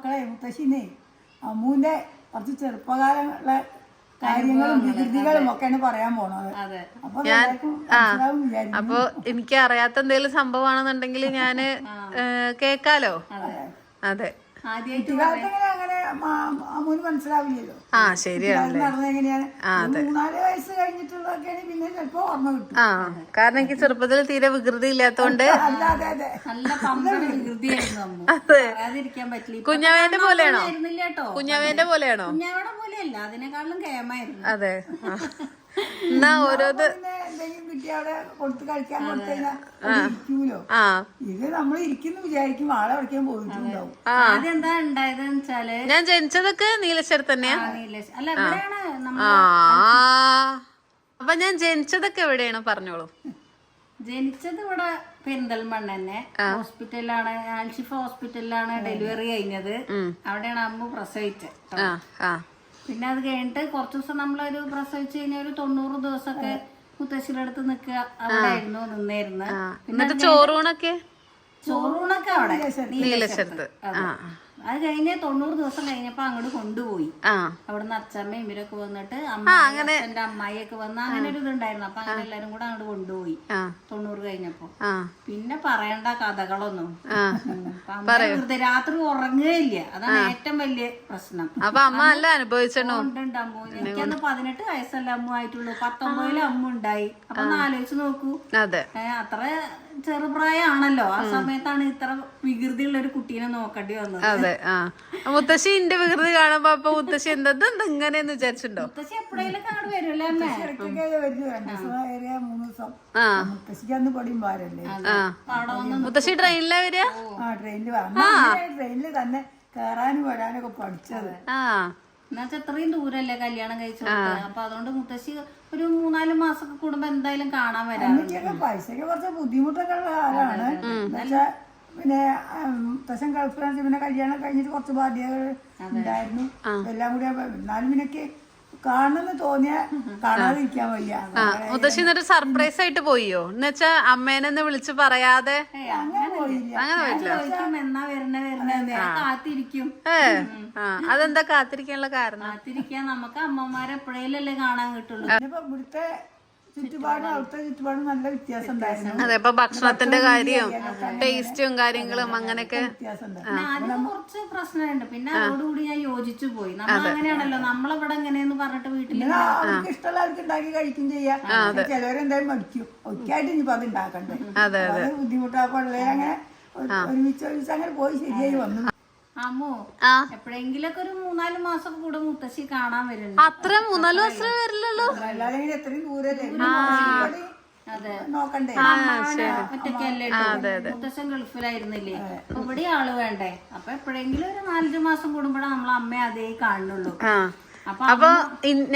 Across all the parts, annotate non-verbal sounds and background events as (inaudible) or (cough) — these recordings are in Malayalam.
മക്കളെ മുത്തശ്ശിനെ അമ്മൂന്റെ കുറച്ച് ചെറുപ്പകാലമുള്ള കാര്യങ്ങളും വികൃതികളും ഒക്കെയാണ് പറയാൻ പോണത്. അപ്പൊ എനിക്ക് അറിയാത്ത എന്തെങ്കിലും സംഭവമാണെന്നുണ്ടെങ്കിൽ ഞാൻ കേക്കാലോ? അതെ. ആദ്യമായിട്ട് അങ്ങനെ മനസ്സിലാവില്ലല്ലോ. ആ ശരിയാണ് അത് നടന്നത് എങ്ങനെയാണ്? ഒരു മൂന്നാൽ വയസ്സ് കഴിഞ്ഞിട്ടുള്ളതൊക്കെയാണ് പിന്നെ ചിലപ്പോ ഓർമ്മ കിട്ടും. ആ കാരണം എനിക്ക് ചെറുപ്പത്തിൽ തീരെ വികൃതി ഇല്ലാത്തോണ്ട് കുഞ്ഞവേന്റെ അതെ അതെ. നല്ല പമ്പര വികൃതിയായിരുന്നു അമ്മ. അതെ. പറയാതിരിക്കാൻ പറ്റില്ല. ഇപ്പൊ പോലെയാണോ? ആയിരുന്നില്ല കേട്ടോ. കുഞ്ഞാവേന്റെ പോലെയാണോ? കുഞ്ഞാവടെ പോലെയല്ല അതിനേക്കാളും കേമായിരുന്നു. അതെ. (laughs) എന്നാ ഓരോത് പിന്നെ എന്തെങ്കിലും കിട്ടി അവിടെ കൊടുത്ത് കഴിക്കാൻ കൊടുത്തു കഴിഞ്ഞാൽ ആ. ഇത് നമ്മൾ ഇരിക്കുന്നു വിചാരിക്കും ആളെ പഠിക്കാൻ പോയിട്ടുണ്ടാവും. അതെന്താ ഉണ്ടായതെന്ന് വെച്ചാൽ ഞാൻ ജനിച്ചതൊക്കെ നീലശ്ശേരി തന്നെയാ. അല്ല എവിടെയാണ് നമ്മൾ ആ. അപ്പൊ ഞാൻ ജനിച്ചതൊക്കെ എവിടെയാണ്? പറഞ്ഞോളൂ. ജനിച്ചത് ഇവിടെ പെരിന്തൽമണ്ണ തന്നെ. ഹോസ്പിറ്റലിലാണ്. ആൽഷിഫ ഹോസ്പിറ്റലിലാണ് ഡെലിവറി കഴിഞ്ഞത്. അവിടെയാണ് അമ്മ പ്രസവിച്ചത് ആ ആ. പിന്നെ അത് കഴിഞ്ഞിട്ട് കുറച്ച് ദിവസം നമ്മളൊരു പ്രസവിച്ച് കഴിഞ്ഞാൽ ഒരു തൊണ്ണൂറ് ദിവസമൊക്കെ മുത്തശ്ശിയുടെ അടുത്ത് നിൽക്കുക അവിടെയായിരുന്നു നിന്നിരുന്ന് എന്നിട്ട് ചോറൂണൊക്കെ? ചോറൂണൊക്കെ അവിടെ. നീലശ്ശേരത്ത് ആ. അത് കഴിഞ്ഞ് തൊണ്ണൂറ് ദിവസം കഴിഞ്ഞപ്പോ അങ്ങോട്ട് കൊണ്ടുപോയി. അവിടുന്ന് അച്ഛമ്മയും ഇവരൊക്കെ വന്നിട്ട് അമ്മ എന്റെ അമ്മായിയൊക്കെ വന്ന് അങ്ങനെ ഒരു ഇതുണ്ടായിരുന്നു. അപ്പൊ അങ്ങനെ എല്ലാരും കൂടെ അങ്ങോട്ട് കൊണ്ടുപോയി. തൊണ്ണൂറ് കഴിഞ്ഞപ്പോ. പിന്നെ പറയണ്ട കഥകളൊന്നും. വെറുതെ രാത്രി ഉറങ്ങുകയില്ല അതാണ് ഏറ്റവും വലിയ പ്രശ്നം. അപ്പൊ അമ്മ അല്ല അനുഭവിച്ചണു ഉണ്ട് അമ്മു. എനിക്കന്ന് പതിനെട്ട് വയസ്സല്ല അമ്മ ആയിട്ടുള്ളൂ. പത്തൊമ്പതിലും അമ്മ ഉണ്ടായി. അപ്പൊ ഒന്ന് ആലോചിച്ച് നോക്കൂ. അത്ര ചെറുപ്രായമാണല്ലോ. ആ സമയത്താണ് ഇത്ര വികൃതിയുള്ള ഒരു കുട്ടീനെ നോക്കേണ്ടി വന്നത്. അതെ ആ. മുത്തശ്ശി എന്റെ വികൃതി കാണുമ്പോ അപ്പൊ മുത്തശ്ശി എന്താ ഇതെന്താ ഇങ്ങനെയെന്ന് വിചാരിച്ചിട്ടുണ്ടോ? മുത്തശ്ശി എപ്പോഴെങ്കിലും കാട് വരുമല്ലേ അമ്മേ? മുത്തശ്ശിക്ക് അന്ന് മുത്തശ്ശി ട്രെയിനിലാ വരിക? ആ ട്രെയിനിൽ വന്നു ട്രെയിനിൽ തന്നെ കേറാനും വരാനൊക്കെ പഠിച്ചത്. ആ. എന്നുവെച്ചാൽ അത്രയും ദൂരല്ലേ കല്യാണം കഴിച്ചു അപ്പൊ അതുകൊണ്ട് മുത്തശ്ശി ഒരു മൂന്നാൽ മാസമൊക്കെ കൂടുമ്പോ എന്തായാലും കാണാൻ വരാം. പൈസക്ക് കുറച്ച് ബുദ്ധിമുട്ടൊക്കെ ഉള്ള ആളാണ് പിന്നെ മുത്തശ്ശൻ ഗൾഫിലാണ് പിന്നെ കല്യാണം കഴിഞ്ഞിട്ട് കുറച്ച് ബാധ്യതകൾ ഉണ്ടായിരുന്നു. എല്ലാം കൂടി എന്നാലും എനിക്ക് കാണണമെന്ന് തോന്നിയ കാണാതിരിക്കാൻ വയ്യ. ആ മുത്തശ്ശി എന്നിട്ട് സർപ്രൈസ് ആയിട്ട് പോയോ എന്നുവെച്ചാ അമ്മേനെന്ന് വിളിച്ച് പറയാതെ? അങ്ങനെ പോയില്ല. അങ്ങനെ പോയിട്ടില്ല. ചോദിക്കും എന്നാ വരണ വരണ കാത്തിരിക്കും. ഏ ആ അതെന്താ കാത്തിരിക്കാനുള്ള കാരണം? കാത്തിരിക്കാൻ നമുക്ക് അമ്മമാരെ എപ്പോഴേലല്ലേ കാണാൻ കിട്ടുള്ളൂ. ഇനിയിപ്പോ ഇവിടുത്തെ ചുറ്റുപാടും അവിടുത്തെ ചുറ്റുപാടും നല്ല വ്യത്യാസം ഉണ്ടായിരുന്നു. അതെ ഇപ്പൊ ഭക്ഷണത്തിന്റെ കാര്യവും ടേസ്റ്റും കാര്യങ്ങളും അങ്ങനെയൊക്കെ കുറച്ച് പ്രശ്നമുണ്ട് പിന്നെ അതോടുകൂടി ഞാൻ യോജിച്ചു പോയി. നമ്മൾ അങ്ങനെയാണല്ലോ. നമ്മളവിടെ എങ്ങനെയെന്ന് പറഞ്ഞിട്ട് വീട്ടിൽ അവർക്ക് ഇഷ്ടമുള്ളവർക്ക് ഉണ്ടാക്കി കഴിക്കും ചെയ്യാം. ചിലവരെന്തായാലും മടിക്കും. ഒക്കെയായിട്ട് ഇനിയിപ്പോ അത് ഉണ്ടാക്കണ്ടേ? അതെ അത്. ബുദ്ധിമുട്ടാകുമ്പോൾ അങ്ങനെ ഒരു- ഒരുമിച്ച് ഒരുമിച്ച് അങ്ങനെ പോയി ശരിയായി വന്നു. അമ്മു എപ്പോഴെങ്കിലൊക്കെ ഒരു മൂന്നാൽ മാസം കൂടെ മുത്തശ്ശി കാണാൻ വരുന്നുണ്ട് അത്ര മൂന്നാൽ മാസം വരില്ലല്ലോ? അതെ. നോക്കണ്ടേ? ഒറ്റയ്ക്കല്ലേ മുത്തശ്ശൻ ഗൾഫിലായിരുന്നില്ലേ? അപ്പൊ ഇവിടെ ആൾ വേണ്ടേ? അപ്പൊ എപ്പോഴെങ്കിലും ഒരു നാലഞ്ച് മാസം കൂടുമ്പോഴാണ് നമ്മൾ അമ്മയെ അതേ കാണുള്ളൂ അപ്പൊ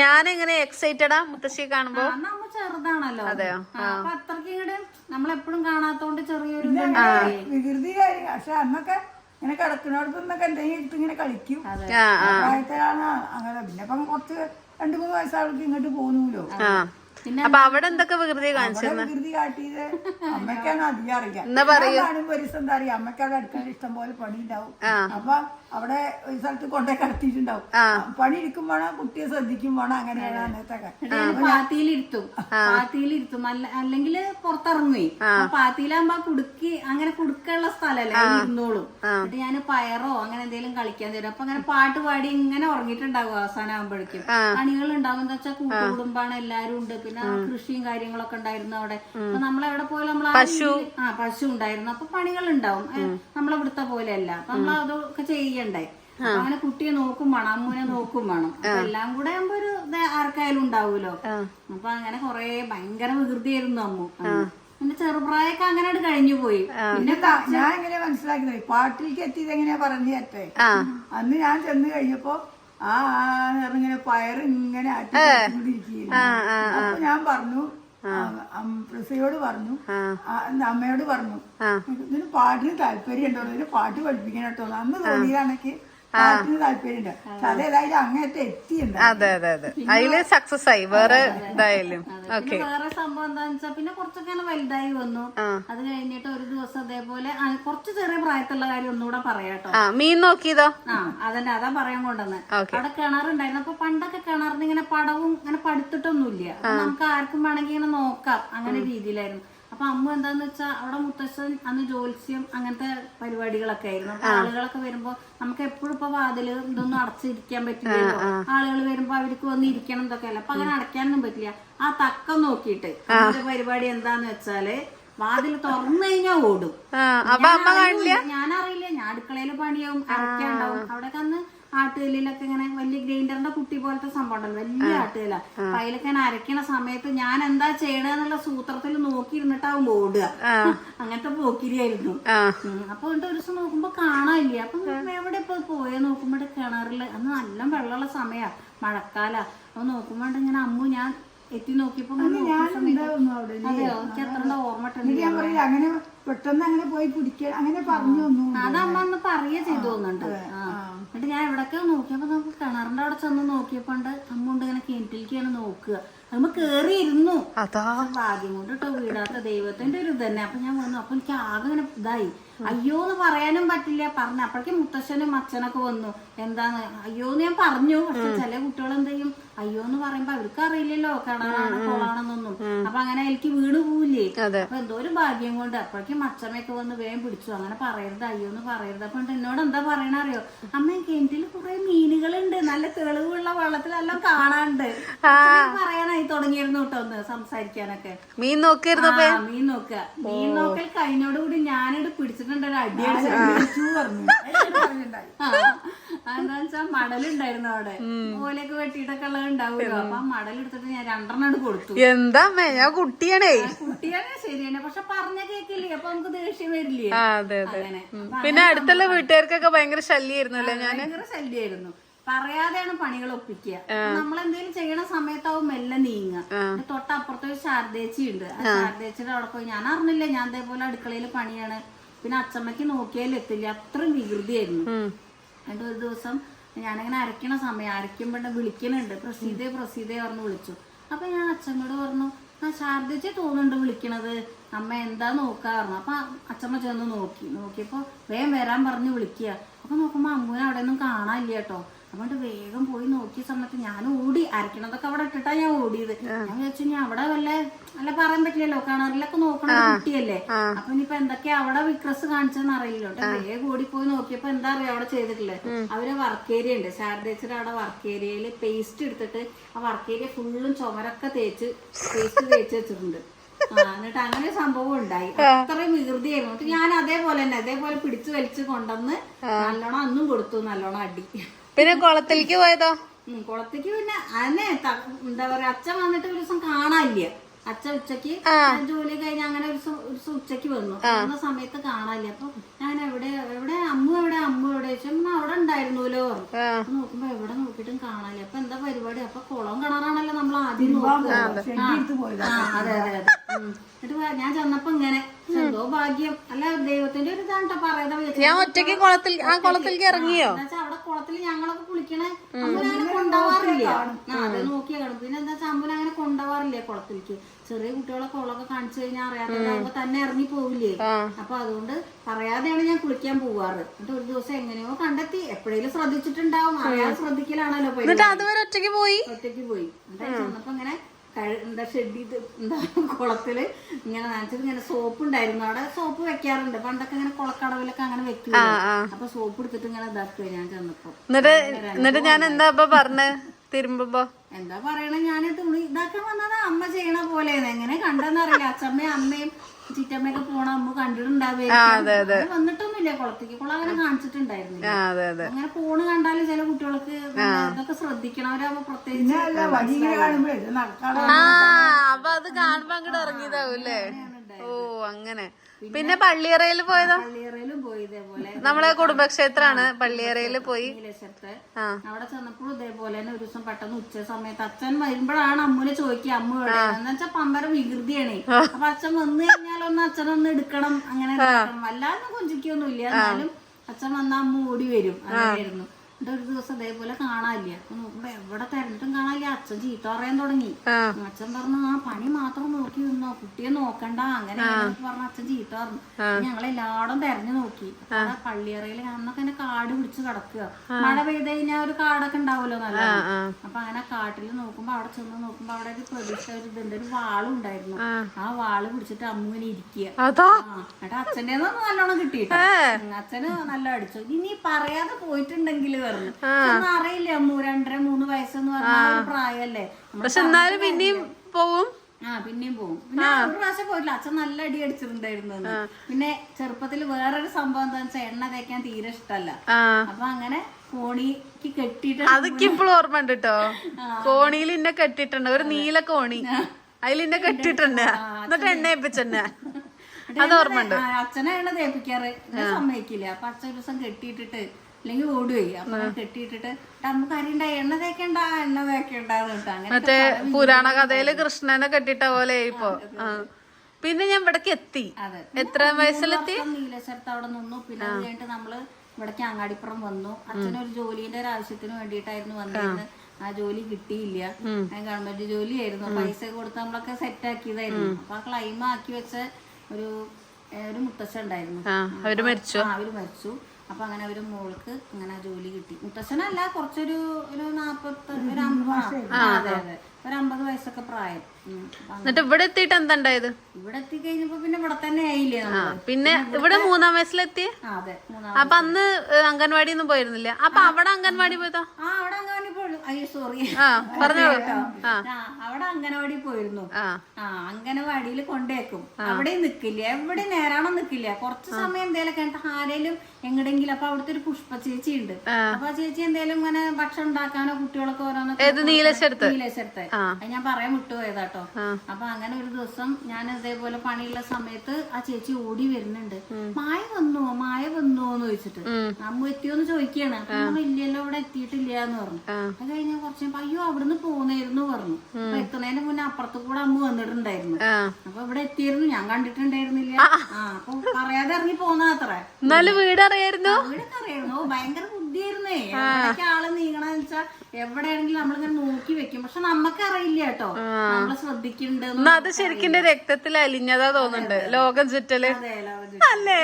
ഞാൻ എങ്ങനെ എക്സൈറ്റഡാ മുത്തശ്ശി കാണുമ്പോ? അമ്മ ചെറുതാണല്ലോ. അതെയോ? ആ, അപ്പൊ അത്രയ്ക്ക് ഇങ്ങോട്ട് നമ്മളെപ്പോഴും കാണാത്തോണ്ട് ചെറിയൊരു. വികൃതി പക്ഷെ അന്നൊക്കെ ഇങ്ങനെ കിടക്കുന്നിടത്ത് നിന്നൊക്കെ എന്തെങ്കിലും എടുത്ത് ഇങ്ങനെ കളിക്കും. പ്രായത്തിലാണ് അങ്ങനെ. പിന്നെ ഇപ്പം കുറച്ച് രണ്ടു മൂന്ന് വയസ്സാൾക്ക് ഇങ്ങോട്ട് പോകുന്നുല്ലോ. അപ്പൊ അവിടെ എന്തൊക്കെ വികൃതി വികൃതി കാട്ടിയത് അമ്മയ്ക്കാണ് അധികം അറിയാം. കാണുമ്പോ ഒരു ദിവസം എന്താ അറിയാം? അമ്മയ്ക്ക് അവിടെ അടുക്കളയിൽ ഇഷ്ടം പോലെ പണി ഉണ്ടാവും അപ്പൊ അവിടെ ഒരു സ്ഥലത്ത് കൊണ്ടേ കടത്തിയിട്ടുണ്ടാവും. പണി ഇരിക്കും വേണം കുട്ടിയെ ശ്രദ്ധിക്കും വേണം അങ്ങനെയാണ് അന്നത്തെ പാത്തിയിലിരുത്തും. പാത്തിയിലിരുത്തും. അല്ലെങ്കിൽ പുറത്തിറങ്ങുകയും പാത്തിയിലാകുമ്പോ കുടുക്കി അങ്ങനെ കുടുക്കുള്ള സ്ഥലല്ലേ? ഇരുന്നോളും എന്നിട്ട് ഞാൻ പയറോ അങ്ങനെ എന്തെങ്കിലും കളിക്കാൻ തരും. അപ്പൊ അങ്ങനെ പാട്ട് പാടി ഇങ്ങനെ ഉറങ്ങിയിട്ടുണ്ടാവും അവസാനം ആകുമ്പോഴേക്കും പണികൾ ഉണ്ടാവും എന്താ വെച്ചാൽ കുടുംബാണ് എല്ലാരും ഉണ്ട്. പിന്നെ കൃഷിയും കാര്യങ്ങളൊക്കെ ഉണ്ടായിരുന്നു അവിടെ. അപ്പൊ നമ്മളെവിടെ പോയാലും നമ്മൾ പശു. ആ പശു ഉണ്ടായിരുന്നു. അപ്പൊ പണികൾ ഉണ്ടാവും നമ്മളിവിടുത്തെ പോലെയല്ല. അപ്പൊ നമ്മൾ അതൊക്കെ ചെയ്യണ്ടേ അപ്പൊ അങ്ങനെ കുട്ടിയെ നോക്കും വേണം അമ്മൂനെ നോക്കും വേണം. എല്ലാം കൂടെ ആകുമ്പോ ഒരു ആർക്കായാലും ഉണ്ടാവൂലോ അപ്പൊ അങ്ങനെ കൊറേ ഭയങ്കര വികൃതിയായിരുന്നു അമ്മു. പിന്നെ ചെറുപ്രായൊക്കെ അങ്ങനെ അത് കഴിഞ്ഞു പോയി. പിന്നെ ഞാൻ എങ്ങനെ മനസ്സിലാക്കുന്നത് പാട്ടിലേക്ക് എത്തിയത് എങ്ങനെയാ പറഞ്ഞു തരട്ടെ അന്ന് ഞാൻ ചെന്ന് കഴിഞ്ഞപ്പോ ആ ഇങ്ങനെ പയർ ഇങ്ങനെ ആട്ടിക്കൊണ്ടിരിക്കുകയായിരുന്നു അപ്പൊ ഞാൻ പറഞ്ഞു പ്രസയോട് പറഞ്ഞു. അമ്മയോട് പറഞ്ഞു. ഇതിന് പാട്ടിന് താല്പര്യം ഉണ്ടോ ഇതിന് പാട്ട് പഠിപ്പിക്കണം കേട്ടോ. അന്ന് തോന്നിയതാണെങ്കിൽ പാട്ടിന് താല്പര്യമുണ്ട് പക്ഷെ അതേതായാലും അങ്ങനത്തെ എത്തിയുണ്ട് അതെ അതെ അതെ. അതിൽ സക്സസ് ആയി. വേറെ ഇതായാലും. ഓക്കെ വേറെ സംഭവം എന്താണെന്ന് വെച്ചാൽ പിന്നെ കുറച്ചൊക്കെ അങ്ങനെ വലുതായി വന്നു. അത് കഴിഞ്ഞിട്ട് ഒരു ദിവസം അതേപോലെ ആ, കുറച്ച് ചെറിയ പ്രായത്തിലുള്ള കാര്യം ഒന്നുകൂടെ പറയാട്ടോ ആ മീൻ നോക്കിയതോ? ആ അതന്നെ അതാ പറയാൻ കൊണ്ടുവന്നെ. ഓക്കെ അവിടെ കിണറുണ്ടായിരുന്നു. അപ്പൊ പണ്ടൊക്കെ കിണറിന് ഇങ്ങനെ പടവും ഇങ്ങനെ പടുത്തിട്ടൊന്നുമില്ല. അപ്പൊ നമുക്ക് ആർക്കും വേണമെങ്കിൽ ഇങ്ങനെ നോക്കാം. അങ്ങനെ രീതിയിലായിരുന്നു. അപ്പൊ അമ്മ എന്താന്ന് വെച്ചാ അവിടെ മുത്തശ്ശൻ അന്ന് ജോത്സ്യം അങ്ങനത്തെ പരിപാടികളൊക്കെ ആയിരുന്നു. അപ്പൊ ആളുകളൊക്കെ വരുമ്പോ നമുക്ക് എപ്പോഴും ഇപ്പൊ വാതിൽ ഇതൊന്നും അടച്ചിരിക്കാൻ പറ്റില്ല ആളുകൾ വരുമ്പോ അവർക്ക് വന്ന് ഇരിക്കണം ഇതൊക്കെ അല്ല? അപ്പൊ അങ്ങനെ അടയ്ക്കാനൊന്നും പറ്റില്ല. ആ തക്കം നോക്കിയിട്ട് പരിപാടി എന്താന്ന് വെച്ചാൽ വാതിൽ തുറന്നു കഴിഞ്ഞാൽ ഓടും. ഞാനറിയില്ല ഞാൻ അടുക്കളയിൽ പണിയാവും അടയ്ക്കാണ്ടാവും അവിടെ അന്ന് ആട്ടുകല്ലിലൊക്കെ ഇങ്ങനെ വലിയ ഗ്രൈൻഡറിന്റെ കുട്ടി പോലത്തെ സംഭവം ഉണ്ടല്ലോ വലിയ ആട്ടുകല അപ്പൊ അതിലൊക്കെ ഞാൻ അരക്കണ സമയത്ത് ഞാൻ എന്താ ചെയ്യണെന്നുള്ള സൂത്രത്തിൽ നോക്കിയിരുന്നിട്ടാവും ഓടുക. അങ്ങനത്തെ പോക്കിരിയായിരുന്നു. അപ്പൊ എന്നിട്ട് ഒരു ദിവസം നോക്കുമ്പോ കാണാനില്ല. അപ്പൊ എവിടെ ഇപ്പൊ പോയ നോക്കുമ്പോ കിണറിൽ. അന്ന് നല്ല വെള്ളമുള്ള സമയാ. മഴക്കാല. അപ്പൊ നോക്കുമ്പോ ഇങ്ങനെ അമ്മു ഞാൻ എത്തി നോക്കിയപ്പോ അങ്ങനെ പെട്ടെന്ന് അങ്ങനെ പോയി പിടിക്കാൻ അങ്ങനെ പറഞ്ഞു ഒന്നും അത് അമ്മ അന്ന് പറയുക ചെയ്തു തോന്നുന്നുണ്ട് ആ. എന്നിട്ട് ഞാൻ എവിടൊക്കെ നോക്കിയപ്പോ നമുക്ക് ചെന്ന് നോക്കിയപ്പോണ്ട് അമ്മ കൊണ്ട് ഇങ്ങനെ കിണറ്റിലേക്കാണ് നോക്കുക. അമ്മ കേറിയിരുന്നു. അതാ. ഭാഗ്യം കൊണ്ട് കേട്ടോ വീടാത്ത ദൈവത്തിന്റെ ഒരു ഇതന്നെ. അപ്പൊ ഞാൻ വന്നു. അപ്പൊ എനിക്ക് ആകെ ഇങ്ങനെ ഇതായി. അയ്യോ എന്ന് പറയാനും പറ്റില്ല. പറഞ്ഞ അപ്പോഴേക്കും മുത്തശ്ശനും അച്ഛനൊക്കെ വന്നു. എന്താന്ന് അയ്യോ എന്ന് ഞാൻ പറഞ്ഞു. പക്ഷെ ചില കുട്ടികൾ എന്ത് ചെയ്യും? അയ്യോ എന്ന് പറയുമ്പോ അവർക്ക് അറിയില്ലല്ലോ. കിണറാണ് കൊളാണെന്നൊന്നും. അപ്പൊ അങ്ങനെ എനിക്ക് വീട് പോവില്ലേ. അപ്പൊ എന്തോ ഒരു ഭാഗ്യം കൊണ്ട് അപ്പോഴേക്കും അച്ഛമ്മയൊക്കെ വന്ന് വേഗം പിടിച്ചു. അങ്ങനെ പറയരുത് അയ്യോ എന്ന് പറയരുത്. അപ്പൊ എന്നോട് എന്താ പറയണ അറിയോ? അമ്മ കിണറ്റിൽ കുറെ മീനുകളുണ്ട്. നല്ല തെളിവുള്ള വെള്ളത്തിലെല്ലാം കാണാണ്ട് പറയാനായി. തുടങ്ങിയിരുന്നു കേട്ടോ ഒന്ന് സംസാരിക്കാനൊക്കെ. മീൻ നോക്കുക മീൻ നോക്കുക. മീൻ നോക്കൽ കഴിഞ്ഞോട് കൂടി പിടിച്ചിട്ടുണ്ട് ഒരു അടി പറഞ്ഞു. (laughs) എന്താ വെച്ചാ മടലുണ്ടായിരുന്നു അവിടെ. ഓലൊക്കെ വെട്ടിയിട്ടൊക്കെ ഉള്ളത് ഉണ്ടാവുമല്ലോ. അപ്പൊ മടൽ എടുത്തിട്ട് ഞാൻ രണ്ടെണ്ണം കൊടുത്തു. എന്താ ഞാൻ കുട്ടിയാണേ. കുട്ടിയാണേ ശരിയാണ് പക്ഷെ പറഞ്ഞ കേക്കില്ലേ? അപ്പൊ നമുക്ക് ദേഷ്യം വരില്ലേ? അതെ അതെ. പിന്നെ അടുത്തുള്ള വീട്ടുകാർക്കൊക്കെ ഭയങ്കര ശല്യായിരുന്നല്ലേ ഞാൻ ഭയങ്കര ശല്യമായിരുന്നു. പറയാതെയാണ് പണികൾ ഒപ്പിക്കുക. നമ്മൾ എന്തെങ്കിലും ചെയ്യണ സമയത്താവും മെല്ലെ നീങ്ങുക. തൊട്ടപ്പുറത്ത് ഒരു ശാരദേച്ചി ഉണ്ട് ആ. ശാരദേച്ചിയുടെ അവിടെ പോയി ഞാൻ അറിഞ്ഞില്ല. ഞാൻ അതേപോലെ അടുക്കളയിൽ പണിയാണ്. പിന്നെ അച്ചമ്മയ്ക്ക് നോക്കിയാലും എത്തില്ല. അത്ര വികൃതിയായിരുന്നു. എന്നിട്ട് ഒരു ദിവസം ഞാനിങ്ങനെ അരയ്ക്കണ സമയം അരയ്ക്കുമ്പോൾ വിളിക്കണുണ്ട്. പ്രസീതേ പ്രസീതേ പറഞ്ഞ് വിളിച്ചു. അപ്പൊ ഞാൻ അച്ഛനോട് പറഞ്ഞു ആ ശാരദേച്ചി തോന്നുന്നുണ്ട് വിളിക്കണത്. അമ്മ എന്താ നോക്കാ? പറഞ്ഞു. അപ്പൊ അച്ഛമ്മ ചെന്ന് നോക്കി. നോക്കിയപ്പോ വേഗം വരാൻ പറഞ്ഞ് വിളിക്കുക. അപ്പൊ നോക്കുമ്പോ അമ്മൂനെ അവിടെ ഒന്നും കാണാനില്ല കേട്ടോ. അതുകൊണ്ട് വേഗം പോയി നോക്കിയ സമയത്ത് ഞാൻ ഓടി അരക്കണതൊക്കെ അവിടെ ഇട്ടിട്ടാ ഞാൻ ഓടിയത് ഞാൻ വിചാരിച്ചു ഞാൻ അവിടെ വല്ല അല്ല പറയാൻ പറ്റില്ലല്ലോ കിണറിലൊക്കെ നോക്കണ കുട്ടിയല്ലേ. അപ്പൊ ഇനിയിപ്പൊ എന്തൊക്കെയാ അവിടെ വിക്രസ് കാണിച്ചെന്ന് അറിയില്ലോ വേഗം ഓടി പോയി നോക്കിയപ്പോ എന്താ അറിയാ അവിടെ ചെയ്തിട്ടില്ലേ? അവർ വർക്ക് ഏരിയ ഉണ്ട്. ശാരദേച്ചിയുടെ അവിടെ വർക്ക് ഏരിയയിൽ പേസ്റ്റ് എടുത്തിട്ട് ആ വർക്ക് ഏരിയ ഫുള്ളും ചുമരൊക്കെ തേച്ച് പേസ്റ്റ് തേച്ച് വെച്ചിട്ടുണ്ട്. എന്നിട്ട് അങ്ങനെ സംഭവം ഉണ്ടായി. അത്രയും വികൃതിയായിരുന്നു. എന്നിട്ട് ഞാൻ അതേപോലെ തന്നെ അതേപോലെ പിടിച്ചു വലിച്ചു കൊണ്ടുവന്ന് നല്ലോണം അന്നും കൊടുത്തു നല്ലോണം അടി. പിന്നെ കുളത്തിലേക്ക് പോയതോ? കുളത്തേക്ക് പിന്നെ അന്നെ എന്താ പറയാ അച്ഛൻ വന്നിട്ട് ഒരു ദിവസം കാണാനില്ല. അച്ഛൻ ഉച്ചയ്ക്ക് ജോലി കഴിഞ്ഞ് അങ്ങനെ ഒരു ദിവസം ഒരു ദിവസം ഉച്ചയ്ക്ക് വന്നു. വന്ന സമയത്ത് കാണാനില്ല. അപ്പൊ ഞാൻ എവിടെ എവിടെ അമ്മ എവിടെ? അമ്മ എവിടെ? ചോദിച്ചു അവിടെ ഉണ്ടായിരുന്നല്ലോ. നോക്കുമ്പോ എവിടെ നോക്കിയിട്ടും കാണാനില്ല. അപ്പൊ എന്താ പരിപാടി? അപ്പൊ കുളം കിണറാണല്ലോ നമ്മൾ ആദ്യം ആ, അതെ അതെ അതെ. എന്നിട്ട് ഞാൻ ചെന്നപ്പോ ഇങ്ങനെ. എന്തോ ഭാഗ്യം. അല്ല ദൈവത്തിന്റെ ഒരു ഇതാണ് പറയാതെ ഞാൻ ഒറ്റയ്ക്ക് കുളത്തിൽ ആ കുളത്തിലേക്ക് ഇറങ്ങിയോ? എന്നുവെച്ചാ ഞങ്ങളൊക്കെ കുളിക്കണേ. അമ്മൂനെ അങ്ങനെ കൊണ്ടുപോവാറില്ല. അത് നോക്കിയാ കാണും. പിന്നെ എന്താ വെച്ചാൽ അമ്മൂനെ അങ്ങനെ കൊണ്ടുപോവാറില്ല കുളത്തിലേക്ക്. ചെറിയ കുട്ടികളെ കുളമൊക്കെ കാണിച്ചു കഴിഞ്ഞാൽ അറിയാത്തതാകുമ്പോ തന്നെ ഇറങ്ങി പോവില്ലേ? അപ്പൊ അതുകൊണ്ട് പറയാതെയാണ് ഞാൻ കുളിക്കാൻ പോവാറ്. എന്നിട്ട് ഒരു ദിവസം എങ്ങനെയോ കണ്ടെത്തി. എപ്പോഴേലും ശ്രദ്ധിച്ചിട്ടുണ്ടാവും. അറിയാതെ ശ്രദ്ധിക്കലാണല്ലോ ഒറ്റയ്ക്ക് പോയി? ഒറ്റയ്ക്ക് പോയി. എന്നിട്ട് ചെന്നപ്പോ ഇങ്ങനെ എന്താ ഷെഡ് ചെയ്ത് എന്താ (laughs) കുളത്തിൽ ഇങ്ങനെ നനച്ചത് ഇങ്ങനെ സോപ്പ് ഉണ്ടായിരുന്നു. അവിടെ സോപ്പ് വെക്കാറുണ്ട്. പണ്ടൊക്കെ ഇങ്ങനെ കുളക്കടവിലൊക്കെ അങ്ങനെ വെക്കും അപ്പൊ സോപ്പ് എടുത്തിട്ട് ഇങ്ങനെ ഇതാക്കുക ഞാൻ ചെന്നപ്പോ. എന്നിട്ട് ഞാൻ എന്താ പറഞ്ഞു പറഞ്ഞ്? തിരുമ്പുമ്പോ? എന്താ പറയണ? ഞാൻ തുണി ഇതാക്കാൻ വന്നത് അമ്മ ചെയ്യണ പോലെ എങ്ങനെ കണ്ടെന്നറിയില്ല അച്ഛമ്മയും അമ്മയും ചിറ്റമ്മയൊക്കെ പോണ അമ്മ കണ്ടിട്ടുണ്ടാവുക വന്നിട്ടൊന്നുമില്ല കുളത്തേക്ക് കുളം അങ്ങനെ കാണിച്ചിട്ടുണ്ടായിരുന്നു അങ്ങനെ കണ്ടാലും ചില കുട്ടികൾക്ക് ഇതൊക്കെ പ്രത്യേകിച്ച് അപ്പൊ അത് കാണുമ്പോ അങ്ങോട്ട് ഇറങ്ങിയതാവൂല്ലേ? ഓ അങ്ങനെ. പിന്നെ പള്ളിയറയിൽ പോയതോ? പള്ളിയറയിലും പോയി ഇതേപോലെ. നമ്മളെ കുടുംബക്ഷേത്രമാണ് പള്ളിയറയിൽ പോയി. അവിടെ ചെന്നപ്പോഴും ഇതേപോലെ തന്നെ ഒരു ദിവസം പെട്ടെന്ന് ഉച്ച സമയത്ത് അച്ഛൻ വരുമ്പോഴാണ് അമ്മൂനെ ചോദിക്കുക അമ്മ എന്ന് വെച്ചാൽ പമ്പര വികൃതിയാണ്. അപ്പൊ അച്ഛൻ വന്നു കഴിഞ്ഞാലൊന്ന് അച്ഛനൊന്ന് എടുക്കണം അങ്ങനെ. വല്ലാതെ കൊഞ്ചിക്കൊന്നും ഇല്ല എന്നാലും അച്ഛൻ വന്ന അമ്മ ഓടി വരും. അങ്ങനെയായിരുന്നു. എന്നിട്ട് ഒരു ദിവസം ഇതേപോലെ കാണാനില്ല. അപ്പൊ നോക്കുമ്പോ എവിടെ തെരഞ്ഞിട്ടും കാണാനില്ല. അച്ഛൻ ചീത്ത പറയാൻ തുടങ്ങി. അച്ഛൻ പറഞ്ഞു ആ പണി മാത്രം നോക്കി നിന്നോ. കുട്ടിയെ നോക്കണ്ട. അങ്ങനെ പറഞ്ഞു അച്ഛൻ ചീത്ത പറഞ്ഞു. ഞങ്ങൾ എല്ലായിടും തെരഞ്ഞു നോക്കി. ആ. പള്ളിയറയിൽ അന്നൊക്കെ എന്നെ കാട് പിടിച്ച് കിടക്കുക. മഴ പെയ്ത് കഴിഞ്ഞാൽ ഒരു കാടൊക്കെ ഉണ്ടാവുമല്ലോ നല്ല അപ്പൊ അങ്ങനെ കാട്ടിൽ നോക്കുമ്പോ അവിടെ ചെന്ന് നോക്കുമ്പോ അവിടെ ഒരു പ്രതീക്ഷ ഒരു ഇതിന്റെ ഒരു വാളുണ്ടായിരുന്നു ആ. വാൾ പിടിച്ചിട്ട് അമ്മുവിനെ ഇരിക്കുക. എന്നിട്ട് അച്ഛന്റെ നല്ലോണം കിട്ടിയിട്ട്. അച്ഛന് നല്ല അടിച്ചു. ഇനി പറയാതെ പോയിട്ടുണ്ടെങ്കിൽ പറഞ്ഞു. അറിയില്ല അമ്മു. രണ്ടര മൂന്ന് വയസ്സെന്ന് പറഞ്ഞ പ്രായമല്ലേ പക്ഷെ എന്നാലും പിന്നെയും പോവും. ആ പിന്നെയും പോകും പിന്നെ ഒരു പ്രാവശ്യം പോയില്ല അച്ഛൻ നല്ല അടി അടിച്ചിട്ടുണ്ടായിരുന്നു. പിന്നെ ചെറുപ്പത്തിൽ വേറൊരു സംഭവം എന്താ വെച്ചാൽ എണ്ണ തേക്കാൻ തീരെ ഇഷ്ടല്ല അപ്പൊ അങ്ങനെ കോണിക്ക് കെട്ടിട്ട് അതൊക്കെ ഇപ്പോഴും ഓർമ്മ ഉണ്ട് കേട്ടോ കോണിയിൽ ഇന്നെ കെട്ടിട്ടുണ്ട് ഒരു നീല കോണി. അതിൽ ഇന്നെ കെട്ടിട്ടുണ്ട് എന്നിട്ട് എണ്ണ ഏപ്പിച്ചെന്നെ അത് ഓർമ്മ ഉണ്ട് അച്ഛനെ എണ്ണ തേപ്പിക്കാറ്. സമ്മതിക്കില്ല. അപ്പൊ അച്ഛൻ ഒരു ദിവസം കെട്ടിയിട്ടിട്ട് അല്ലെങ്കിൽ ഓടുകയെ അപ്പൊ കെട്ടിയിട്ടിട്ട് നമുക്ക് അറിയണ്ട എണ്ണ തേക്കണ്ട എണ്ണ തേക്കണ്ട മറ്റേ പുരാണ കഥയിൽ കൃഷ്ണനെ കെട്ടിട്ട പോലെ ഇപ്പൊ. പിന്നെ ഞാൻ ഇവിടേക്ക് എത്തി. എത്ര വയസ്സിലെത്തി? നീലശരത്ത് അവിടെ നിന്നു. പിന്നെ അത് കഴിഞ്ഞിട്ട് നമ്മൾ ഇവിടേക്ക് അങ്ങാടിപ്പുറം വന്നു. അച്ഛനൊരു ജോലിന്റെ ഒരു ആവശ്യത്തിന് വേണ്ടിയിട്ടായിരുന്നു വന്നിരുന്നത്. ആ. ജോലി കിട്ടിയില്ല. ഗവൺമെന്റ് ജോലിയായിരുന്നു. പൈസ കൊടുത്ത് നമ്മളൊക്കെ സെറ്റ് ആക്കിയതായിരുന്നു. അപ്പൊ ആ ക്ലൈം ആക്കി വെച്ച ഒരു ഒരു മുത്തശ്ശൻ ഉണ്ടായിരുന്നു. അവർ മരിച്ചു? അവർ മരിച്ചു. അപ്പൊ അങ്ങനെ അവർ മോൾക്ക് ഇങ്ങനെ ജോലി കിട്ടി. മുത്തശ്ശനല്ല കുറച്ചൊരു ഒരു നാപ്പത്തി ഒരു അതെ അതെ. ഒരു അമ്പത് വയസ്സൊക്കെ പ്രായം. എന്നിട്ട് ഇവിടെ എത്തിയിട്ട് എന്താ ഉണ്ടായത്? എത്തി കഴിഞ്ഞപ്പോ പിന്നെ ഇവിടെ തന്നെ ആയില്ലേ പിന്നെ ഇവിടെ മൂന്നാം വയസ്സിലെത്തി ആ അതെ അപ്പൊ അന്ന് അംഗൻവാടി ഒന്നും പോയിരുന്നില്ല. അപ്പൊ അവിടെ അംഗൻവാടി പോയതോ? ആ അവിടെ അംഗൻവാടി പോയുള്ളൂ അയ്യോ സോറി ആ പറഞ്ഞോളൂ. ആ. അവിടെ അംഗനവാടി പോയിരുന്നു. ആ. അംഗനവാടിയിൽ കൊണ്ടേക്കും. അവിടെ നിക്കില്ല. എവിടെ നേരാണോ നിക്കില്ല. കുറച്ച് സമയം എന്തേലൊക്കെ ആരേലും എങ്ങടെങ്കിലും അപ്പൊ അവിടുത്തെ ഒരു പുഷ്പ ചേച്ചി ഉണ്ട് അപ്പൊ ആ ചേച്ചി എന്തേലും ഇങ്ങനെ ഭക്ഷണം ഉണ്ടാക്കാനോ കുട്ടികളൊക്കെ ഓരോന്നൊക്കെ നീലേശ്വരത്ത് നീലേശ്വരത്ത് അത് ഞാൻ പറയാൻ വിട്ടുപോയതാട്ടോ. അപ്പൊ അങ്ങനെ ഒരു ദിവസം ഞാൻ ഇതേപോലെ പണിയുള്ള സമയത്ത് ആ ചേച്ചി ഓടി വരുന്നുണ്ട്. മായ വന്നുവോ മായ വന്നുവോ എന്ന് ചോദിച്ചിട്ട്. അമ്മ എത്തിയോന്ന് ചോദിക്കാണ് അപ്പൊ ഞാൻ ഇല്ലല്ലോ അവിടെ എത്തിയിട്ടില്ല എന്ന് പറഞ്ഞു. അത് കഴിഞ്ഞ കുറച്ച് അയ്യോ അവിടുന്ന് പോന്നായിരുന്നു പറഞ്ഞു. അപ്പൊ എത്തുന്നതിന് മുന്നേ അപ്പുറത്ത് കൂടെ അമ്മ വന്നിട്ടുണ്ടായിരുന്നു. അപ്പൊ ഇവിടെ എത്തിയിരുന്നു. ഞാൻ കണ്ടിട്ടുണ്ടായിരുന്നില്ല. ആ. അപ്പൊ പറയാതെ ഇറങ്ങി പോന്നാ അത്രേ എന്നാലും വീട് അറിയായിരുന്നു ഭയങ്കര ബുദ്ധിയായിരുന്നേ. ആൾ നീങ്ങണെന്ന് വെച്ചാ എവിടെയാണെങ്കിലും നമ്മളിങ്ങനെ നോക്കി വെക്കും. പക്ഷെ നമുക്ക് അറിയില്ല കേട്ടോ നമ്മൾ ശ്രദ്ധിക്കുന്നുണ്ട് അത് ശരിക്കും രക്തത്തിൽ അലിഞ്ഞതാ തോന്നുന്നുണ്ട്. ലോകം ചുറ്റൽ. അല്ലേ.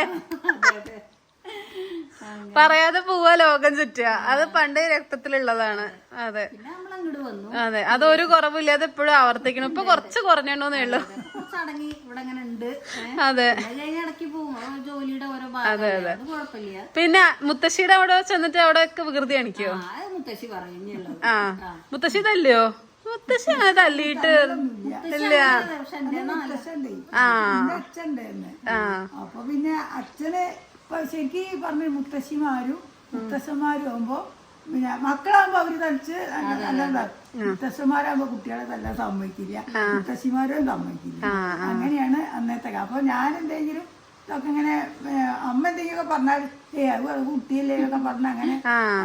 പറയാതെ പോവാ ലോകം ചുറ്റുക. അത് പണ്ടേ രക്തത്തിലുള്ളതാണ്. അതെ. പിന്നെ നമ്മൾ അങ്ങോട്ട് വന്നു. അതെ. അതൊരു കുറവില്ലാതെ എപ്പോഴും ആവർത്തിക്കണം. ഇപ്പൊ കുറച്ച് കുറഞ്ഞോന്നേ ഉള്ളു. അതെ അതെ. ഇവിടെ അങ്ങനെ ഉണ്ട്. അതെ. പിന്നെ കഴിഞ്ഞ് പോകും. ഓരോ ജോലിയുടെ ഓരോ ഭാഗം അത് കുഴപ്പമില്ല. പിന്നെ മുത്തശ്ശിയുടെ അവിടെ ചെന്നിട്ട് അവിടെ ഒക്കെ വികൃതി കാണിക്കോ ആ അത് മുത്തശ്ശി പറയുന്നുള്ളത് ആ. മുത്തശ്ശി തല്ലിയോ മുത്തശ്ശി അങ്ങനെ തല്ലിയിട്ട് ഇല്ല. ആ. ആ. അപ്പൊ പിന്നെ അച്ഛന് ഇപ്പൊ ശരിക്കും പറഞ്ഞ മുത്തശ്ശിമാരും മുത്തശ്ശന്മാരും ആകുമ്പോ പിന്നെ മക്കളാകുമ്പോ അവർ തളിച്ച് മുത്തശ്ശന്മാരാകുമ്പോ കുട്ടികളെ തല്ലാൻ സമ്മതിക്കില്ല. മുത്തശ്ശിമാരും സമ്മതിക്കില്ല. അങ്ങനെയാണ് അന്നത്തെ അപ്പോൾ അപ്പൊ ഞാൻ എന്തെങ്കിലും ഇതൊക്കെ ഇങ്ങനെ അമ്മ എന്തെങ്കിലുമൊക്കെ പറഞ്ഞാൽ ഏ അത് അത് കുട്ടിയല്ലേ എന്നൊക്കെ പറഞ്ഞ അങ്ങനെ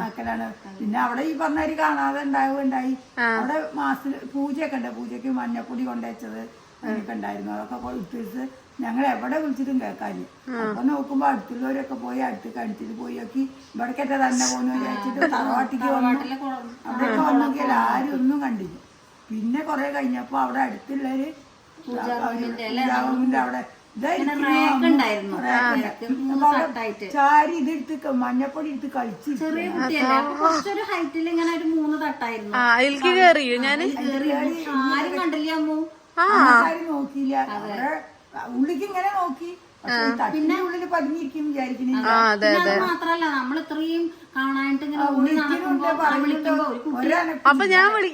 ആക്കലാണ്. പിന്നെ അവിടെ ഈ പറഞ്ഞവര് കാണാതെ ഉണ്ടാവുകയുണ്ടായി അവിടെ മാസത്തിൽ പൂജയൊക്കെ ഉണ്ട്. പൂജയ്ക്ക് മഞ്ഞപ്പൊടി കൊണ്ടുവച്ചത് അങ്ങനെയൊക്കെ ഉണ്ടായിരുന്നു. അതൊക്കെ കൊടുത്തിട്ട് ഞങ്ങൾ എവിടെ വിളിച്ചിട്ടും കേൾക്കാനില്ല. അപ്പൊ നോക്കുമ്പോ അടുത്തുള്ളവരൊക്കെ പോയി അടുത്ത് കടിച്ചിട്ട് പോയി നോക്കി. ഇവിടേക്കൊക്കെ തന്നെ പോകുന്നു വിചാരിച്ചിട്ട് തറവാട്ടിക്ക് വന്നു. അവിടെയൊക്കെ വന്നോക്കിയാൽ ആരും ഒന്നും കണ്ടില്ല. പിന്നെ കൊറേ കഴിഞ്ഞപ്പോ അവിടെ അടുത്തുള്ളവര് പൂജാറൂമിന്റെ അവിടെ ചാരി ഇതെടുത്ത് ക- മഞ്ഞപ്പൊടി എടുത്ത് കഴിച്ചു ചെറിയ കുട്ടിയല്ലേ? കുറച്ചൊരു ഹൈറ്റിൽ ഇങ്ങനെ ഒരു മൂന്ന് തട്ടായിരുന്നു. ആ അതിലേക്ക് കേറിയോ ഞാൻ ആരും കണ്ടില്ല അമ്മു? ആരും നോക്കിയില്ല. അവിടെ ഉള്ളിക്ക് ഇങ്ങനെ നോക്കി. പിന്നെ ഉള്ളിൽ പതിഞ്ഞിരിക്കും വിചാരിക്കുന്നില്ല ആ അതെ പിന്നെ അത് മാത്രല്ല നമ്മൾ ഇത്രയും കാണാനായിട്ട് ഇങ്ങനെ ഓടി നടക്കുമ്പോ അപ്പൊ ഞാൻ വിളി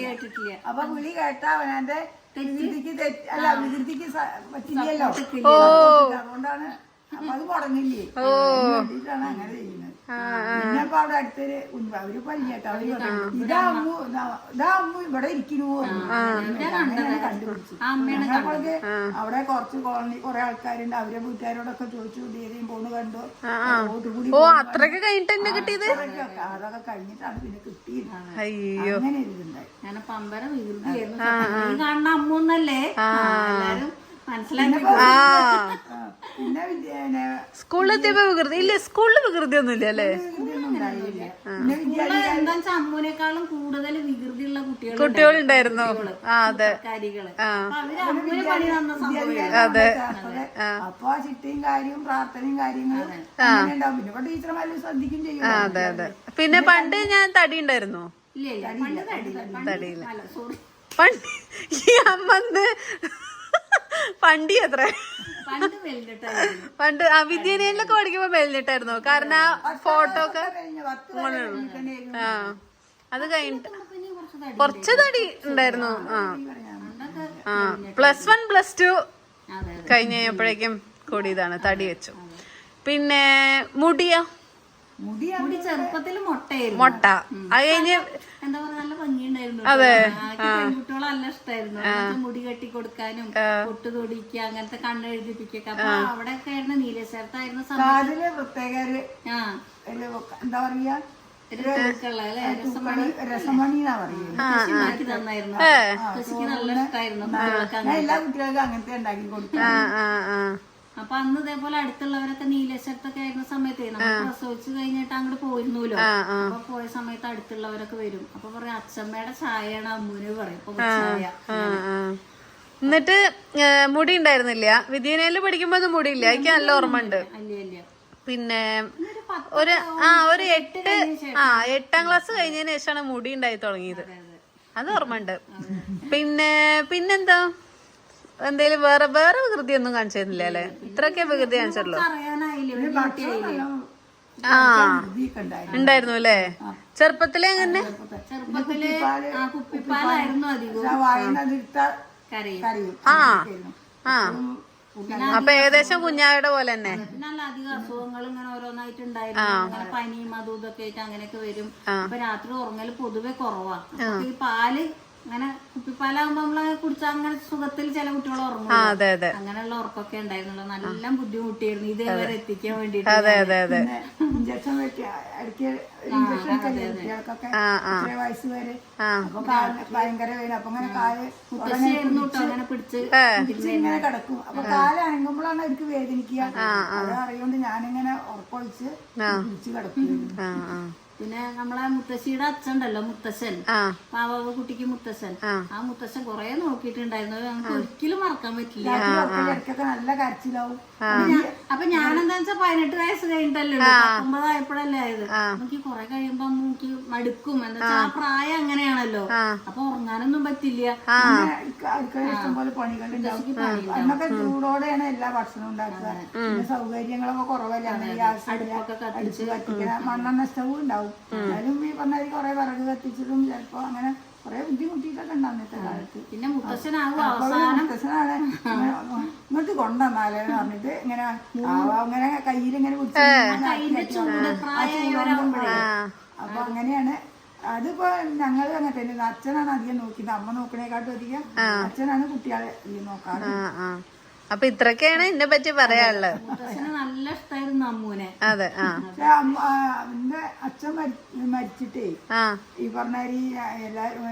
കേട്ടിട്ടില്ല. അപ്പൊ വിളി കേട്ടാ അവനെ വികൃതിക്ക് തെറ്റ് അല്ല വികൃതിക്ക് പറ്റില്ലല്ലോ. അതുകൊണ്ടാണ് അപ്പൊ അത് മുടങ്ങില്ലേ? അങ്ങനെ ചെയ്യുന്നത്. പിന്നെ അപ്പൊ അവിടെ അടുത്തൊരു അവർ പല്ലിയാട്ടോ അവർ ഇതാവുമ്പോ ഇതാ അമ്മു ഇതാ- ഇതാ അമ്മു ഇവിടെ ഇരിക്കണു അങ്ങനെയാണ് കണ്ടുപിടിച്ചു. ഞങ്ങൾക്ക് അവിടെ കുറച്ച് കോളനി കുറെ ആൾക്കാരുണ്ട്. അവരെ വീട്ടുകാരോടൊക്കെ ചോദിച്ചു ധീരയും പോണ് കണ്ടു? കൂടി ഓ അത്രയ്ക്ക് കഴിഞ്ഞിട്ട് കിട്ടിയത്? അതൊക്കെ കഴിഞ്ഞിട്ടാണ് പിന്നെ കിട്ടിയത്. അയ്യോ. അങ്ങനെ ഇരുന്നുണ്ടായി ഞാൻ പമ്പര. ഈ കാണുന്ന അമ്മൂന്നല്ലേ എല്ലാരും സ്കൂളിലെത്തിയപ്പോ വികൃതി. ഇല്ല സ്കൂളിൽ വികൃതി. ഒന്നും ഇല്ല അല്ലേ? അമ്മൂനേക്കാളും കൂടുതൽ വികൃതിയുള്ള കുട്ടികൾ കുട്ടികളുണ്ടായിരുന്നു. ആ അതെ. അതെ. അപ്പൊ ആ ചിട്ടയും കാര്യവും പ്രാർത്ഥനയും കാര്യങ്ങളും പിന്നെ ടീച്ചർമാരും ശ്രദ്ധിക്കും ചെയ്യും. അതെ അതെ. പിന്നെ പണ്ട് ഞാൻ തടി ഉണ്ടായിരുന്നു? ഇല്ല ഇല്ല. പണ്ട് തടിയില്ല. പണ്ട് ഈ അമ്മന്ന് പണ്ടി എത്ര പണ്ട് ആ വിദ്യാലയങ്ങളിലൊക്കെ പഠിക്കുമ്പോ മെലിഞ്ഞിട്ടായിരുന്നു കാരണം ആ ഫോട്ടോ ഒക്കെ ആ അത് കഴിഞ്ഞിട്ട് കുറച്ച് തടി ഉണ്ടായിരുന്നു. ആ ആ. പ്ലസ് വൺ പ്ലസ് ടു കഴിഞ്ഞ് കഴിഞ്ഞപ്പോഴേക്കും കൂടിയതാണ് തടി വെച്ചു. പിന്നെ മുടിയോ? മുടി ചെറുപ്പത്തിൽ മുട്ട. അത് കഴിഞ്ഞ് എന്താ പറയാ നല്ല ഭംഗിയുണ്ടായിരുന്നു അതെ. ആദ്യം പെൺകുട്ടികളെ നല്ല ഇഷ്ടമായിരുന്നു മുടി കെട്ടി കൊടുക്കാനും പൊട്ട് തൊടിക്കുക അങ്ങനത്തെ കണ്ണ് എഴുതിപ്പിക്കുക അപ്പൊ അവിടെയൊക്കെ ആയിരുന്നു നീലേശ്വരത്തായിരുന്നു കാതിൽ പ്രത്യേക എന്താ പറയാ? രസമണി. എന്നാ പറയുന്നത്. തന്നായിരുന്നു. നല്ല ഇഷ്ടായിരുന്നു ഞാൻ എല്ലാ കുട്ടികൾക്കും അങ്ങനത്തെ ഉണ്ടാക്കി ആ. അപ്പൊ അന്ന് ഇതേപോലെ അടുത്തുള്ളവരൊക്കെ നീലേശ്വരത്തൊക്കെ ആയിരുന്ന സമയത്ത് നമ്മൾ പ്രസവിച്ചു കഴിഞ്ഞിട്ട് അങ്ങോട്ട് പോയിരുന്നല്ലോ അപ്പൊ പോയ സമയത്ത് അടുത്തുള്ളവരൊക്കെ വരും. അപ്പൊ പറയാം അച്ഛമ്മയുടെ ചായയാണ് അമ്മൂന് പറയും. ചായ. എന്നിട്ട് മുടി ഉണ്ടായിരുന്നില്ല? വിദ്യാലയത്തിൽ പഠിക്കുമ്പോ ഒന്നും മുടിയില്ല എനിക്ക് നല്ല ഓർമ്മ ഉണ്ട്. പിന്നെ ഒരു ആ ഒരു എട്ട് ആ എട്ടാം ക്ലാസ് കഴിഞ്ഞതിന് ശേഷമാണ് മുടി ഉണ്ടായി തുടങ്ങിയത്. അത് ഓർമ്മ ഉണ്ട്. പിന്നെ പിന്നെന്താ? എന്തേലും വേറെ വേറെ വികൃതി ഒന്നും കാണിച്ചിരുന്നില്ല അല്ലേ? ഇത്രയൊക്കെ വികൃതി കാണിച്ചിട്ടുള്ളൂ. ആ. ഉണ്ടായിരുന്നു അല്ലേ? ചെറുപ്പത്തിലെ അങ്ങനെ? ആ ആ അപ്പൊ ഏകദേശം കുഞ്ഞായുടെ പോലെ തന്നെ. പിന്നെ നല്ല അധികം അസുഖങ്ങൾ ഇങ്ങനെ ഓരോന്നായിട്ട് ഉണ്ടായിരുന്നു അങ്ങനെ പനിയും അതും ഇതൊക്കെ ആയിട്ട് അങ്ങനെയൊക്കെ വരും. അപ്പൊ രാത്രി ഉറങ്ങൽ പൊതുവെ കുറവാ. ഈ പാൽ അങ്ങനെ കുപ്പിപ്പാലാകുമ്പോ നമ്മൾ കുടിച്ചാൽ അങ്ങനെ സുഖത്തിൽ ചില കുട്ടികൾ ഉറങ്ങും അങ്ങനെയുള്ള ഉറക്കൊക്കെ ഉണ്ടായിരുന്നല്ലോ നല്ല ബുദ്ധിമുട്ടിയായിരുന്നു. ഇതേവരെ എത്തിക്കാൻ വേണ്ടിട്ട് അതെ അതെ അതെ. പിന്നെ ഇഞ്ചക്ഷൻ വയസ്സ് വരെ. ഭയങ്കര വേദന. അപ്പൊ അങ്ങനെ കാൽ മുത്തശ്ശിയായിരുന്നു കേട്ടോ അങ്ങനെ പിടിച്ച് പിടിച്ച് ഇങ്ങനെ കിടക്കും. അപ്പൊ കാൽ അനങ്ങുമ്പോഴാണ് അവർക്ക് വേദനിക്കുക. അത് അറിയോണ്ട് ഞാനിങ്ങനെ ഉറപ്പൊഴിച്ച് പിടിച്ച് കിടക്കും ആ ആ. പിന്നെ നമ്മളെ മുത്തശ്ശിയുടെ അച്ഛൻ ഉണ്ടല്ലോ മുത്തശ്ശൻ. ആ. പാവാവ് കുട്ടിക്ക് മുത്തശ്ശൻ. ആ. മുത്തശ്ശൻ കൊറേ നോക്കിയിട്ടുണ്ടായിരുന്നു. ഞങ്ങൾക്ക് ഒരിക്കലും മറക്കാൻ പറ്റില്ല. നല്ല കരച്ചിലാവും. അപ്പൊ ഞാനെന്താ വെച്ചാ പതിനെട്ട് വയസ്സ് കഴിഞ്ഞിട്ടല്ലേ. പത്തൊമ്പതായപ്പോഴല്ലേ ആയത്. നമുക്ക് കൊറേ കഴിയുമ്പോ നമുക്ക് മടുക്കും. എന്താ വെച്ചാ ആ. പ്രായം അങ്ങനെയാണല്ലോ. അപ്പൊ ഉറങ്ങാനൊന്നും പറ്റില്ല. ഇഷ്ടംപോലെ പണികളുണ്ടാവും ചൂടോടെയാണ് എല്ലാ ഭക്ഷണവും ഉണ്ടാക്കുക. സൗകര്യങ്ങളൊക്കെ കുറവല്ലേ. അടുപ്പൊക്കെ അടിച്ച് കത്തിക്കണ മണ്ണെണ്ണ സ്റ്റവ് ഉണ്ടാവും. എന്നാലും ഈ പറഞ്ഞ കുറെ വിറക് കത്തിച്ചതും ചിലപ്പോ അങ്ങനെ കുറെ ബുദ്ധിമുട്ടിയിട്ടൊക്കെ ഉണ്ട് അന്നത്തെ കാലത്ത്. പിന്നെ മുത്തശ്ശനാണ്. ഇങ്ങോട്ട് കൊണ്ടുവന്നാലേ പറഞ്ഞിട്ട് ഇങ്ങനെ ആവാ അങ്ങനെ കയ്യിൽ ഇങ്ങനെ അപ്പൊ അങ്ങനെയാണ്. അതിപ്പോ ഞങ്ങൾ അങ്ങനെ തന്നെ. അച്ഛനാണ് അധികം നോക്കിയത്. അമ്മ നോക്കണേക്കാട്ടും അധികം അച്ഛനാണ് കുട്ടികളെ നോക്കാറ്. ആ ആ. അപ്പൊ ഇത്രയൊക്കെയാണ് എന്നെ പറ്റി പറയാനുള്ളത്. നല്ല ഇഷ്ടമായിരുന്നു അമ്മൂനെ. അതെ ആ. പക്ഷെ എന്റെ അച്ഛൻ മരി- മരിച്ചിട്ടേ ആ. ഈ പറഞ്ഞ എല്ലാരും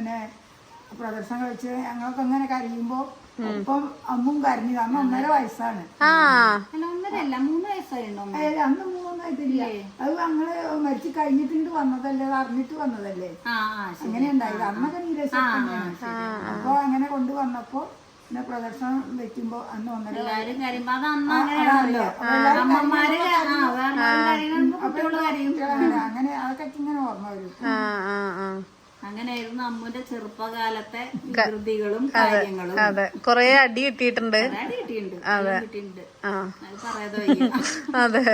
പ്രദർശനം വെച്ച് ഞങ്ങളൊക്കെ അങ്ങനെ കരയുമ്പോ ഇപ്പം അമ്മും കരഞ്ഞു. അമ്മ ഒന്നര വയസ്സാണ്. ആ. അല്ല ഒന്നരല്ല മൂന്ന് അന്ന് മൂന്നായിട്ടില്ല അത് ഞങ്ങൾ മരിച്ചു കഴിഞ്ഞിട്ടുണ്ട് വന്നതല്ലേ അത് അറിഞ്ഞിട്ട് വന്നതല്ലേ? അങ്ങനെ ഉണ്ടായത് അന്നൊക്കെ നീരസ് അപ്പൊ അങ്ങനെ കൊണ്ടുവന്നപ്പോ പിന്നെ പ്രദർശനം വെക്കുമ്പോ അന്ന് ഒന്നര എല്ലാവരും കരയുമ്പോ അത് അമ്മമാര് അങ്ങനെ അതൊക്കെ ഇങ്ങനെ ഓർമ്മ വരും. ആ ആ ആ. അങ്ങനെയായിരുന്നു അമ്മുന്റെ ചെറുപ്പകാലത്തെ കൃതികളും കാര്യങ്ങളും. അതെ. കൊറേ അടി കിട്ടിയിട്ടുണ്ട്. അടി കിട്ടിയിട്ടുണ്ട്. നല്ല കിട്ടിയിട്ടുണ്ട്. ആ. പറയാതെ വയ്യ. അതെ.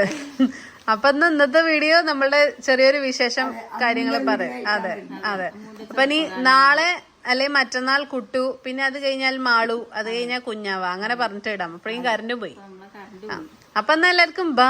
അപ്പൊ ഇന്ന് ഇന്നത്തെ വീഡിയോ നമ്മളുടെ ചെറിയൊരു വിശേഷം കാര്യങ്ങൾ പറയാം. അതെ അതെ. അപ്പൊ ഇനി നാളെ അല്ലെ മറ്റന്നാൾ കുട്ടു പിന്നെ അത് കഴിഞ്ഞാൽ മാളു അത് കഴിഞ്ഞാൽ കുഞ്ഞാവ അങ്ങനെ പറഞ്ഞിട്ട് ഇടാം. അപ്പോഴേക്കും കറണ്ട് പോയി. നമ്മളെ കറണ്ട് പോയി. അപ്പൊ എന്നാ എല്ലാവർക്കും ബൈ